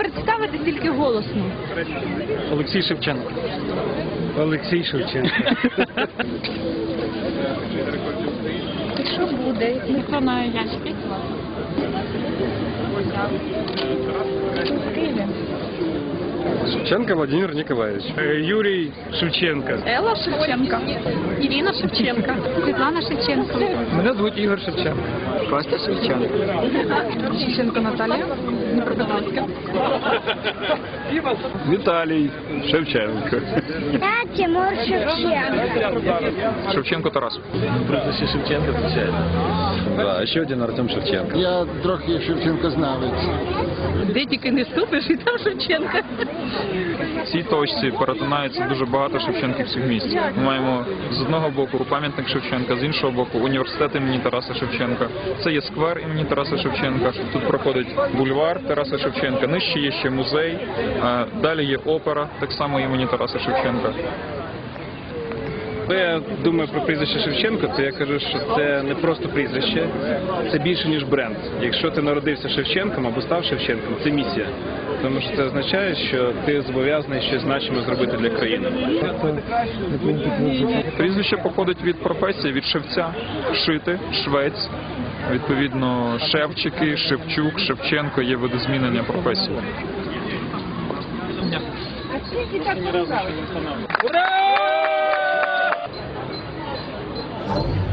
представити тільки голосно? Олексій Шевченко. Олексій Шевченко. Що буде? Виконаю Янський. В Києві. Шевченко Владимир Николаевич. Юрій Шевченко. Елла Шевченко. Ірина Шевченко. Світлана Шевченко. Мене звуть Ігор Шевченко. Костя Шевченко. Шевченко Наталія. Дніпропетровська. Віталій Шевченко. Я Тимур Шевченко. Шевченко Тарас. Прізвище Шевченко, звичайно. Да, ще один Артем Шевченко. Я трохи Шевченко знавець. Де тільки не ступиш, і там Шевченко. В цій точці перетинається дуже багато шевченківських місць. Ми маємо з одного боку пам'ятник Шевченка, з іншого боку університет імені Тараса Шевченка. Це є сквер імені Тараса Шевченка. Тут проходить бульвар Тараса Шевченка. Нижче є ще музей. Далі є опера, так само імені Тараса Шевченка. Коли я думаю про прізвище Шевченко, то я кажу, що це не просто прізвище, це більше ніж бренд. Якщо ти народився Шевченком або став Шевченком, це місія. Тому що це означає, що ти зобов'язаний щось значиме зробити для країни. Прізвище походить від професії, від шевця, шити, швець. Відповідно, Шевчики, Шевчук, Шевченко є видозмінення професії. Ура! 头。